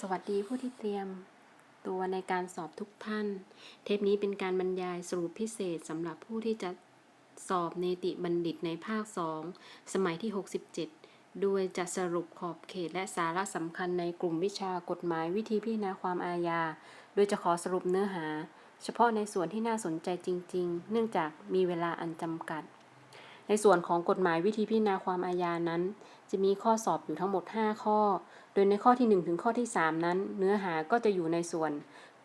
สวัสดีผู้ที่เตรียมตัวในการสอบทุกท่าน เทปนี้เป็นการบรรยายสรุปพิเศษสำหรับผู้ที่จะสอบเนติบัณฑิตในภาค 2 สมัยที่ 67 โดยจะสรุปขอบเขตและสาระสำคัญในกลุ่มวิชากฎหมายวิธีพิจารณาความอาญา โดยจะขอสรุปเนื้อหา เฉพาะในส่วนที่น่าสนใจจริง ๆ เนื่องจากมีเวลาอันจำกัด ในส่วนของกฎหมายวิธีพิจารณาความอาญานั้น จะมีข้อสอบอยู่ทั้งหมด 5 ข้อ โดยในข้อที่ 1 ถึงข้อที่ 3 นั้น เนื้อหาก็จะอยู่ในส่วน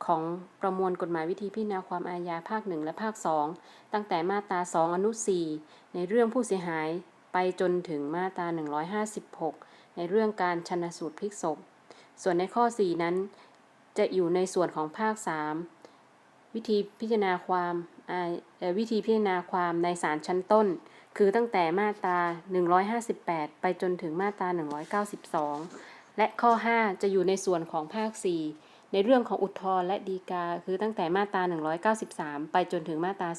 ของประมวลกฎหมายวิธีพิจารณาความอาญาภาค 1 และภาค 2 ตั้งแต่มาตรา 2 อนุ 4 ในเรื่องผู้เสียหายไปจนถึงมาตรา 156 ในเรื่องการชันสูตรพลิกศพ ส่วนในข้อ 4 นั้น จะอยู่ในส่วนของภาค 3 วิธีพิจารณาความวิธีพิจารณาความในศาลชั้นต้น คือตั้งแต่มาตรา 158 ไปจนถึงมาตรา 192 และข้อ 5 จะอยู่ในส่วนของภาค 4 ในเรื่องของอุทธรณ์และฎีกา คือตั้งแต่มาตรา 193 ไปจนถึงมาตรา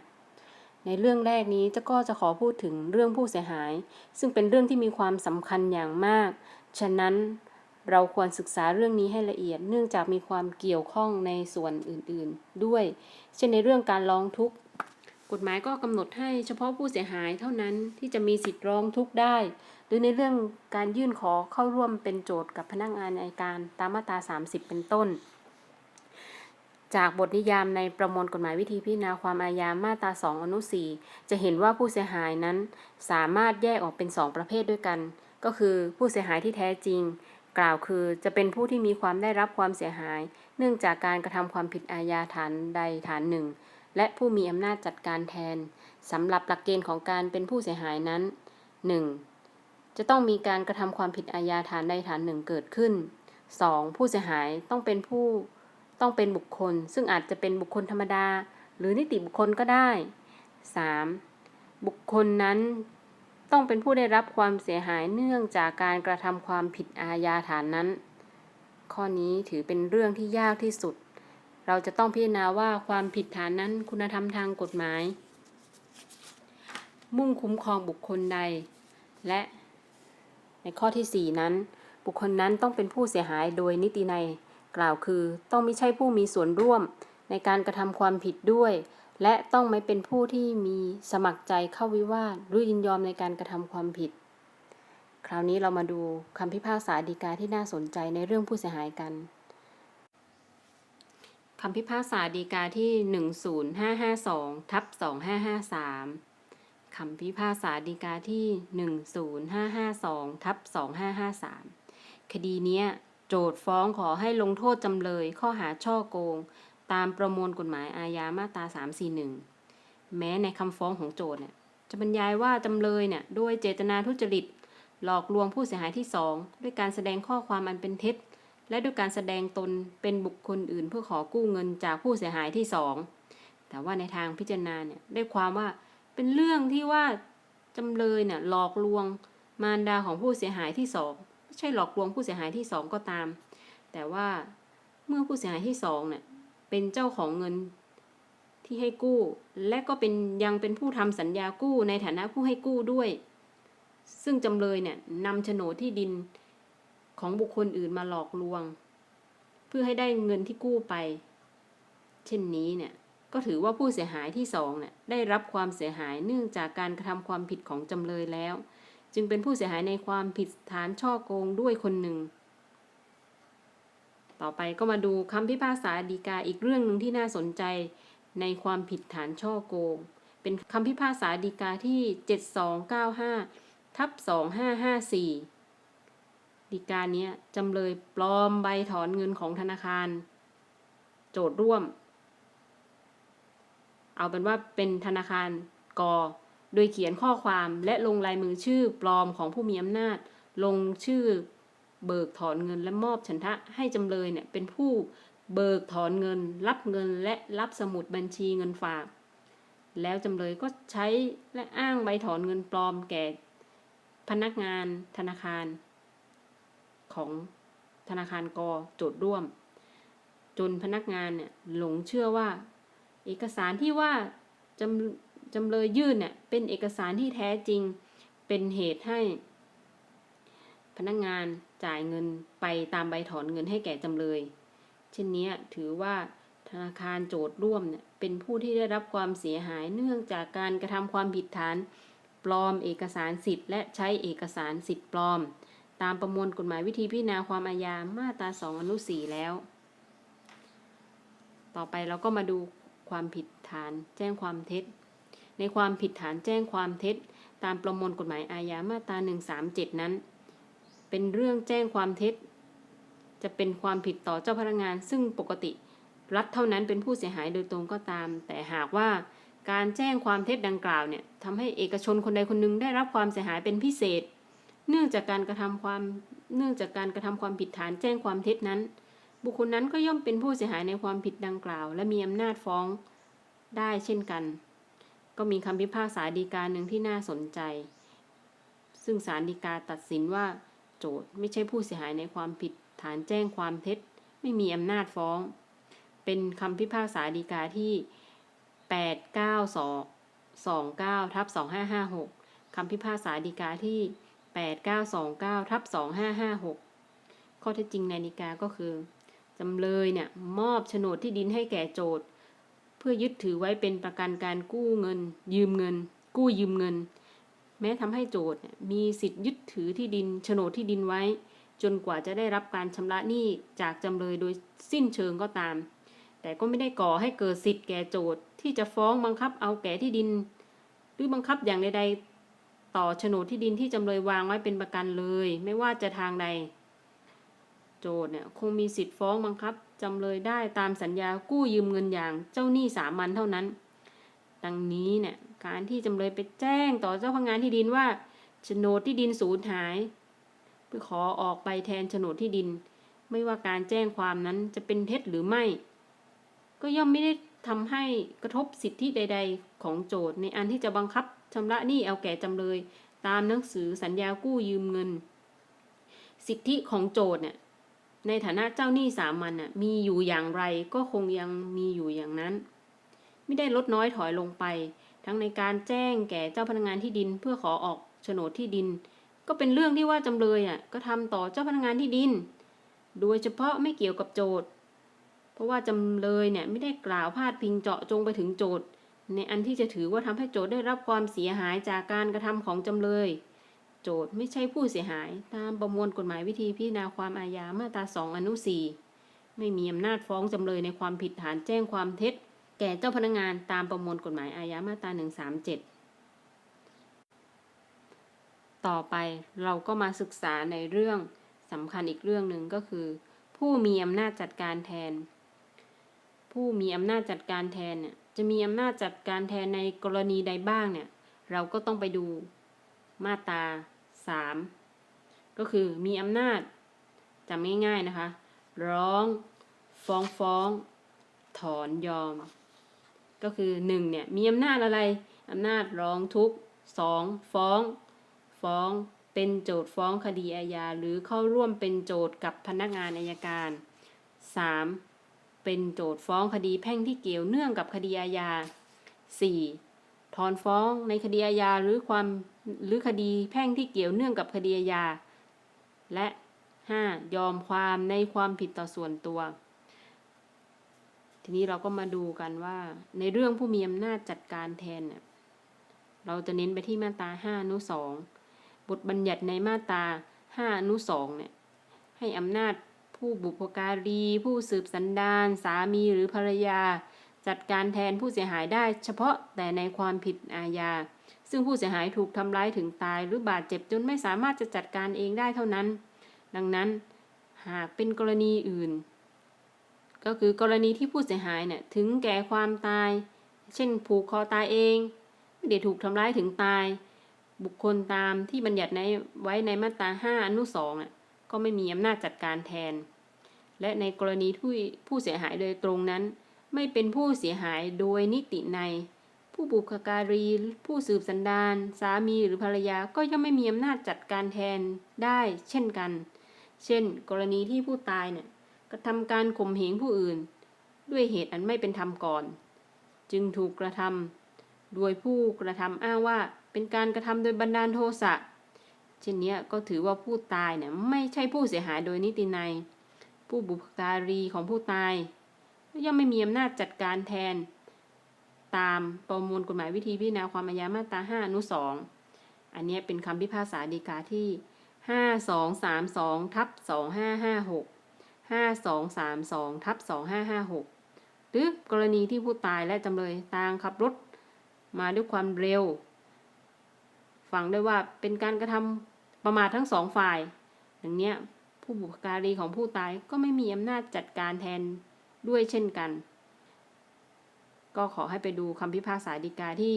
225 ในเรื่องแรกนี้เจะก็จะขอพูดถึงเรื่องผู้เสียหาย ซึ่งเป็นเรื่องที่มีความสำคัญอย่างมาก ฉะนั้นเราควรศึกษาเรื่องนี้ให้ละเอียด เนื่องจากมีความเกี่ยวข้องในส่วนอื่น ๆ ด้วย เช่นในเรื่องการร้องทุกข์ กฎหมายก็กำหนดให้เฉพาะผู้เสียหายเท่านั้นที่จะมีสิทธิ์ร้องทุกข์ได้ หรือในเรื่องการยื่นขอเข้าร่วมเป็นโจทย์กับพนักงานอัยการตามมาตรา 30 เป็นต้น จากบทนิยามในประมวลกฎหมายวิธีพิจารณาความอาญามาตรา 2 อนุ 4 จะเห็นว่าผู้เสียหายนั้นสามารถแยกออกเป็น 2 ประเภทด้วยกัน ก็คือผู้เสียหายที่แท้จริง กล่าวคือจะเป็นผู้ที่มีความได้รับความเสียหาย เนื่องจากการกระทำความผิดอาญาฐานใดฐานหนึ่ง และผู้มีอำนาจจัดการแทนสำหรับหลักเกณฑ์ของการเป็นผู้เสียหายนั้น 1. จะต้องมีการกระทำความผิดอาญาฐานใดฐานหนึ่งเกิดขึ้น 2. ผู้เสียหายต้องเป็นผู้ต้องเป็นบุคคล ซึ่งอาจจะเป็นบุคคลธรรมดา หรือนิติบุคคลก็ได้ 3. บุคคลนั้นต้องเป็นผู้ได้รับความเสียหายเนื่องจากการกระทำความผิดอาญาฐานนั้น ข้อนี้ถือเป็นเรื่องที่ยากที่สุด เราจะต้องพิจารณาว่าความผิดฐานนั้นคุณธรรมทางกฎหมาย มุ่งคุ้มครองบุคคลใด และในข้อที่ 4 นั้น บุคคลนั้นต้องเป็นผู้เสียหายโดยนิตินัยกล่าวคือ ต้องไม่ใช่ผู้มีส่วนร่วมในการกระทำความผิดด้วย และต้องไม่เป็นผู้ที่มีสมัครใจเข้าวิวาทหรือยินยอมในการกระทำความผิด คราวนี้เรามาดูคำพิพากษาฎีกาที่น่าสนใจในเรื่องผู้เสียหายกัน คำพิพากษาฎีกาที่ 10552ทับ2553คำพิพากษาฎีกาที่ 10552ทับ2553 คดีเนี้ย โจทย์ฟ้องขอให้ลงโทษจำเลยข้อหาช่อโกง ตามประมวลกฎหมายอาญามาตรา 341 แม้ในคำฟ้องของโจทย์เนี่ยจะบรรยายว่าจำเลยเนี่ยโดยเจตนาทุจริต หลอกลวงผู้เสียหายที่ 2 ด้วยการแสดงข้อความอันเป็นเท็จ และด้วยการแสดงตนเป็นบุคคลอื่น เพื่อขอกู้เงินจากผู้เสียหายที่2แต่ว่าในทางพิจารณาเนี่ยได้ความว่าเป็นเรื่องที่ว่าจำเลยเนี่ยหลอกลวงมารดาของผู้เสียหายที่สองไม่ใช่หลอกลวงผู้เสียหายที่สองก็ตาม แต่ว่าเมื่อผู้เสียหายที่สองเนี่ยเป็นเจ้าของเงินที่ให้กู้ และก็เป็นยังเป็นผู้ทำสัญญากู้ในฐานะผู้ให้กู้ด้วย ซึ่งจำเลยเนี่ยนำโฉนดที่ดิน ของบุคคลอื่นมาหลอกลวง เพื่อให้ได้เงินที่กู้ไป เช่นนี้เนี่ยก็ถือว่าผู้เสียหายที่สองเนี่ยได้รับความเสียหายเนื่องจากการกระทำความผิดของจำเลยแล้ว จึงเป็นผู้เสียหายในความผิดฐานช่อโกงด้วยคนหนึ่ง ต่อไปก็มาดูคำพิพากษาฎีกาอีกเรื่องหนึ่งที่น่าสนใจในความผิดฐานช่อโกง เป็นคำพิพากษาฎีกาที่ 7295ทับ2554 ฎีกาเนี้ยจำเลยปลอมใบถอนเงินของธนาคาร โจทย์ร่วม เอาเป็นว่าเป็นธนาคารกอโดยเขียนข้อความและลงลายมือชื่อปลอมของผู้มีอำนาจ ลงชื่อเบิกถอนเงินและมอบฉันทะให้จำเลยเนี่ยเป็นผู้เบิกถอนเงิน รับเงินและรับสมุดบัญชีเงินฝาก แล้วจำเลยก็ใช้และอ้างใบถอนเงินปลอมแก่ พนักงานธนาคาร ของธนาคารกโจทย์ร่วม จนพนักงานเนี่ยหลงเชื่อว่า เอกสารที่ว่าจำจำเลยยื่นเนี่ยเป็นเอกสารที่แท้จริงเป็นเหตุให้ พนักงานจ่ายเงินไปตามใบถอนเงินให้แก่จำเลย เช่นนี้ถือว่าธนาคารโจทย์ร่วมเนี่ยเป็นผู้ที่ได้รับความเสียหายเนื่องจากการกระทำความผิดฐาน ปลอมเอกสารสิทธิ์และใช้เอกสารสิทธิ์ปลอม ตามประมวลกฎหมายวิธีพิจารณาความอาญามาตรา2อนุ4แล้ว ต่อไปเราก็มาดูความผิดฐานแจ้งความเท็จ ในความผิดฐานแจ้งความเท็จ ตามประมวลกฎหมายอาญามาตรา137 นั้น เป็นเรื่องแจ้งความเท็จ จะเป็นความผิดต่อเจ้าพนักงาน ซึ่งปกติรัฐเท่านั้นเป็นผู้เสียหายโดยตรงก็ตาม แต่หากว่าการแจ้งความเท็จดังกล่าวเนี่ยทำให้เอกชนคนใดคนหนึ่งได้รับความเสียหายเป็นพิเศษ เนื่องจากการกระทำความเนื่องจากการกระทำความผิดฐานแจ้งความเท็จนั้น บุคคลนั้นก็ย่อมเป็นผู้เสียหายในความผิดดังกล่าว และมีอำนาจฟ้องได้เช่นกัน ก็มีคำพิพากษาฎีกาหนึ่งที่น่าสนใจ ซึ่งศาลฎีกาตัดสินว่า โจทย์ไม่ใช่ผู้เสียหายในความผิดฐานแจ้งความเท็จ ไม่มีอำนาจฟ้อง เป็นคำพิพากษาฎีกาที่ 89229ทับ2556คำพิพากษาฎีกาที่ 8929ทับ2556 ข้อเท็จจริงในฎีกาก็คือจำเลยเนี่ยมอบโฉนดที่ดินให้แก่โจทย์ เพื่อยึดถือไว้เป็นประกันการกู้เงิน ยืมเงิน กู้ยืมเงิน แม้ทำให้โจทย์มีสิทธิ์ยึดถือที่ดินโฉนดที่ดินไว้ จนกว่าจะได้รับการชำระหนี้จากจำเลยโดยสิ้นเชิงก็ตาม แต่ก็ไม่ได้ก่อให้เกิดสิทธิ์แก่โจทย์ที่จะฟ้องบังคับเอาแก่ที่ดิน หรือบังคับอย่างใดๆ ต่อโฉนดที่ดินที่จำเลยวางไว้เป็นประกันเลย ไม่ว่าจะทางใด โจทย์เนี่ยคงมีสิทธิ์ฟ้องบังคับจำเลยได้ตามสัญญากู้ยืมเงินอย่างเจ้าหนี้สามัญเท่านั้น ดังนี้เนี่ยการที่จำเลยไปแจ้งต่อเจ้าพนักงานที่ดินว่าโฉนดที่ดินสูญหาย เพื่อขอออกไปแทนโฉนดที่ดิน ไม่ว่าการแจ้งความนั้นจะเป็นเท็จหรือไม่ ก็ย่อมไม่ได้ทำให้กระทบสิทธิใด ๆ ของโจทย์ในอันที่จะบังคับ ชำระหนี้เอาแก่จำเลย ตามหนังสือสัญญากู้ยืมเงิน สิทธิของโจทย์เนี่ยในฐานะเจ้าหนี้สามัญน่ะมีอยู่อย่างไรก็คงยังมีอยู่อย่างนั้น ไม่ได้ลดน้อยถอยลงไป ทั้งในการแจ้งแก่เจ้าพนักงานที่ดิน เพื่อขอออกโฉนดที่ดิน ก็เป็นเรื่องที่ว่าจำเลยอะก็ทำต่อเจ้าพนักงานที่ดิน โดยเฉพาะไม่เกี่ยวกับโจทย์ เพราะว่าจำเลยเนี่ยไม่ได้กล่าวพาดพิงเจาะจงไปถึงโจทย์ ในอันที่จะถือว่าทำให้โจทย์ได้รับความเสียหายจากการกระทำของจำเลย โจทย์ไม่ใช่ผู้เสียหาย ตามประมวลกฎหมายวิธีพิจารณาความอาญามาตรา2องอนุ4ไม่มีอำนาจฟ้องจำเลยในความผิดฐานแจ้งความเท็จ แก่เจ้าพนักงานตามประมวลกฎหมายอาญามาตรา137 ต่อไปเราก็มาศึกษาในเรื่องสำคัญอีกเรื่องหนึ่งก็คือ ผู้มีอำนาจจัดการแทน ผู้มีอำนาจจัดการแทนเนี่ย จะมีอำนาจจัดการแทนในกรณีใดบ้างเนี่ย เราก็ต้องไปดูมาตรา 3 ก็คือมีอำนาจจำง่ายๆนะคะ ร้อง ฟ้องฟ้อง ถอนยอม ก็คือ 1 เนี่ย มีอำนาจอะไรอำนาจร้องทุกข์2ฟ้อง ฟ้องเป็นโจทย์ฟ้องคดีอาญาหรือเข้าร่วมเป็นโจทย์กับพนักงานอายการ 3. เป็นโจทฟ้องคดีแพ่งที่เกี่ยวเนื่องกับคดีอาญา 4. ถอนฟ้องในคดีอาญาหรือความหรือคดีแพ่งที่เกี่ยวเนื่องกับคดีอาญา และ 5. ยอมความในความผิดต่อส่วนตัว ทีนี้เราก็มาดูกันว่าในเรื่องผู้มีอำนาจจัดการแทนเนี่ยเราจะเน้นไปที่มาตรา5อนุ2บทบัญญัติในมาตรา5อนุ2เนี่ยให้อำนาจ ผู้บุพการี ผู้สืบสันดานสามีหรือภรรยา จัดการแทนผู้เสียหายได้เฉพาะแต่ในความผิดอาญา ซึ่งผู้เสียหายถูกทำร้ายถึงตายหรือบาดเจ็บจนไม่สามารถจะจัดการเองได้เท่านั้น ดังนั้นหากเป็นกรณีอื่น ก็คือกรณีที่ผู้เสียหายเนี่ยถึงแก่ความตาย เช่นผูกคอตายเองไม่ได้ถูกทำร้ายถึงตาย บุคคลตามที่บัญญัติในไว้ในมาตรา 5 อนุ2อะ ก็ไม่มีอำนาจจัดการแทน และในกรณีที่ผู้เสียหายโดยตรงนั้น ไม่เป็นผู้เสียหายโดยนิติใน ผู้บุคการี ผู้สืบสันดานสามีหรือภรรยาก็ย่อมไม่มีอำนาจจัดการแทนได้เช่นกัน เช่น กรณีที่ผู้ตายเนี่ยกระทำการข่มเหงผู้อื่น ด้วยเหตุอันไม่เป็นธรรมก่อน จึงถูกกระทำโดยผู้กระทำอ้างว่าเป็นการกระทำโดยบันดาลโทสะ ช่นนี้ก็ถือว่าผู้ตายเนี่ยไม่ใช่ผู้เสียหายโดยนิตินัย ผู้บุพการีของผู้ตายย่อมไม่มีอำนาจจัดการแทน ตามประมวลกฎหมายวิธีพิจารณาความอาญามาตรา5อนุ2อันนี้เป็นคำพิพากษาฎีกาที่ 5232ทับ2556 5232ทับ2556 หรือกรณีที่ผู้ตายและจำเลยต่างขับรถมาด้วยความเร็ว ฟังได้ว่าเป็นการกระทำ ประมาททั้งสองฝ่ายอย่างเนี้ยผู้บุพการีของผู้ตายก็ไม่มีอำนาจจัดการแทนด้วยเช่นกัน ก็ขอให้ไปดูคำพิพากษาฎีกาที่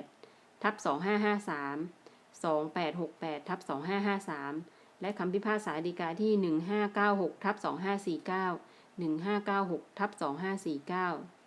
2868ทับ2553 2868ทับ2553 และคำพิพากษาฎีกาที่ 1596ทับ2549 1596ทับ2549